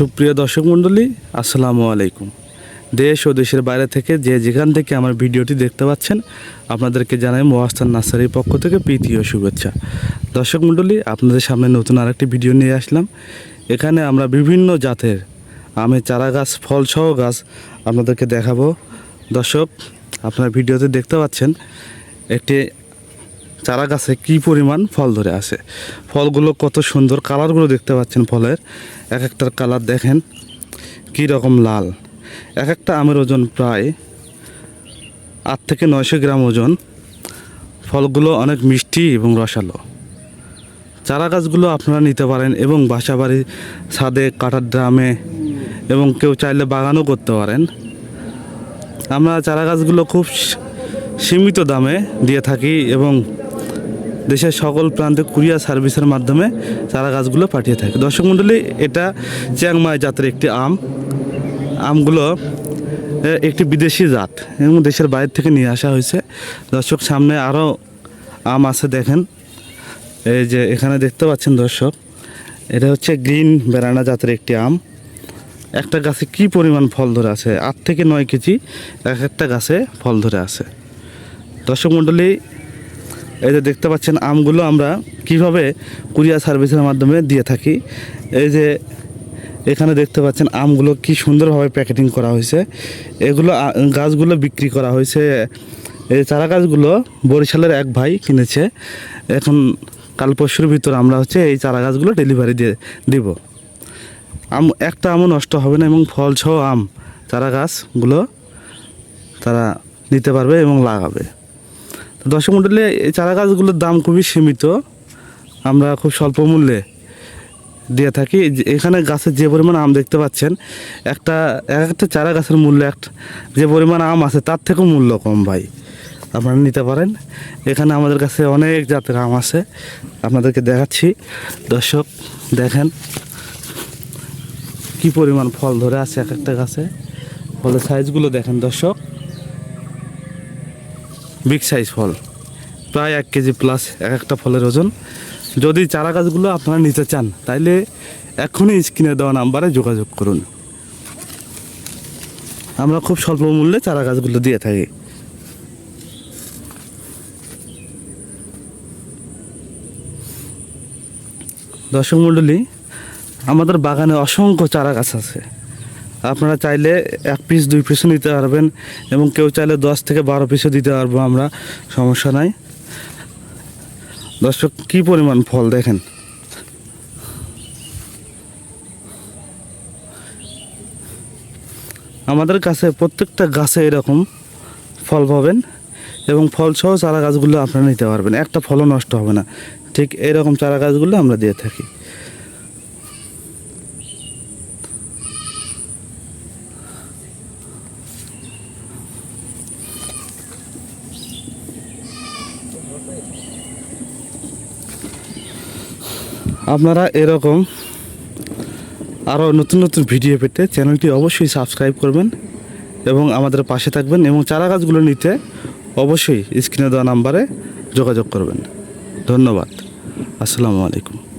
সুপ্রিয় দর্শক মণ্ডলী, আসসালামু আলাইকুম। দেশ ও দেশের বাইরে থেকে যে যেখান থেকে আমার ভিডিওটি দেখতে পাচ্ছেন, আপনাদেরকে জানাই মোয়াস্তান নার্সারির পক্ষ থেকে প্রীতি ও শুভেচ্ছা। দর্শক মণ্ডলী, আপনাদের সামনে নতুন আরেকটি ভিডিও নিয়ে আসলাম। এখানে আমরা বিভিন্ন জাতের আমের চারা গাছ ফলসহ গাছ আপনাদেরকে দেখাবো। দর্শক, আপনারা ভিডিওতে দেখতে পাচ্ছেন, একটি চারা গাছে কী পরিমাণ ফল ধরে আসে? ফলগুলো কত সুন্দর কালারগুলো দেখতে পাচ্ছেন ফলের। এক একটার কালার দেখেন, কী রকম লাল। এক একটা আমের ওজন প্রায় আট থেকে নয়শো গ্রাম ওজন। ফলগুলো অনেক মিষ্টি এবং রসালো। চারা গাছগুলো আপনারা নিতে পারেন এবং বাসা বাড়ি ছাদে কাটার ড্রামে এবং কেউ চাইলে বাগানও করতে পারেন। আমরা চারা গাছগুলো খুব সীমিত দামে দিয়ে থাকি এবং দেশের সকল প্রান্তে কুরিয়ার সার্ভিসের মাধ্যমে চারা গাছগুলো পাঠিয়ে থাকে। দর্শক মণ্ডলী এটা চ্যাংমাই জাতের একটি আম। আমগুলো একটি বিদেশি জাত এবং দেশের বাইরে থেকে নিয়ে আসা হয়েছে। দর্শক, সামনে আরও আম আছে, দেখেন। এই যে এখানে দেখতে পাচ্ছেন দর্শক, এটা হচ্ছে গ্রিন বেরানা জাতের একটি আম। একটা গাছে কি পরিমাণ ফল ধরে আছে? আট থেকে নয় কেজি এক একটা গাছে ফল ধরে আছে। দর্শক মণ্ডলী এই যে দেখতে পাচ্ছেন আমগুলো আমরা কীভাবে কুরিয়ার সার্ভিসের মাধ্যমে দিয়ে থাকি। এই যে এখানে দেখতে পাচ্ছেন আমগুলো কি সুন্দরভাবে প্যাকেটিং করা হয়েছে। এগুলো গাছগুলো বিক্রি করা হয়েছে। এই চারা গাছগুলো বরিশালের এক ভাই কিনেছে। এখন কাল পরশুর ভিতর আমরা হচ্ছে এই চারা গাছগুলো ডেলিভারি দিয়ে দিব। আম, একটা আমও নষ্ট হবে না এবং ফল সহ আম, চারা গাছগুলো তারা নিতে পারবে এবং লাগাবে। দর্শক মণ্ডলী এই চারা গাছগুলোর দাম খুবই সীমিত। আমরা খুব স্বল্প মূল্যে দিয়ে থাকি। এখানে গাছের যে পরিমাণ আম দেখতে পাচ্ছেন, একটা, এক একটা চারা গাছের মূল্য একটা যে পরিমাণ আম আছে তার থেকেও মূল্য কম ভাই। আপনারা নিতে পারেন। এখানে আমাদের কাছে অনেক জাতের আম আছে। আপনাদেরকে দেখাচ্ছি। দর্শক, দেখেন কি পরিমাণ ফল ধরে আছে এক একটা গাছে। ফলের সাইজগুলো দেখেন দর্শক। বিগ সাইজ ফল। প্রায় এক কেজি প্লাস এক একটা ফলের ওজন। যদি চারা গাছগুলো আপনারা নিতে চান, তাইলে এখনই স্ক্রিনে দেওয়া নাম্বারে যোগাযোগ করুন। আমরা খুব স্বল্প মূল্যে চারা গাছগুলো দিয়ে থাকি। দর্শক মণ্ডলী, আমাদের বাগানে অসংখ্য চারা গাছ আছে। আপনারা চাইলে এক পিস দুই পিসও নিতে পারবেন এবং কেউ চাইলে দশ থেকে বারো পিসও দিতে পারব আমরা, সমস্যা নাই। দর্শক, কি পরিমাণ ফল দেখেন? আমাদের কাছে প্রত্যেকটা গাছে এরকম ফল পাবেন এবং ফল সহ চারা গাছগুলো আপনারা নিতে পারবেন। একটা ফলও নষ্ট হবে না। ঠিক এরকম চারা গাছগুলো আমরা দিয়ে থাকি। আপনারা এরকম আরও নতুন নতুন ভিডিও পেতে চ্যানেলটি অবশ্যই সাবস্ক্রাইব করবেন এবং আমাদের পাশে থাকবেন এবং চারা গাছগুলো নিতে অবশ্যই স্ক্রিনে দেওয়া নাম্বারে যোগাযোগ করবেন। ধন্যবাদ। আসসালামু আলাইকুম।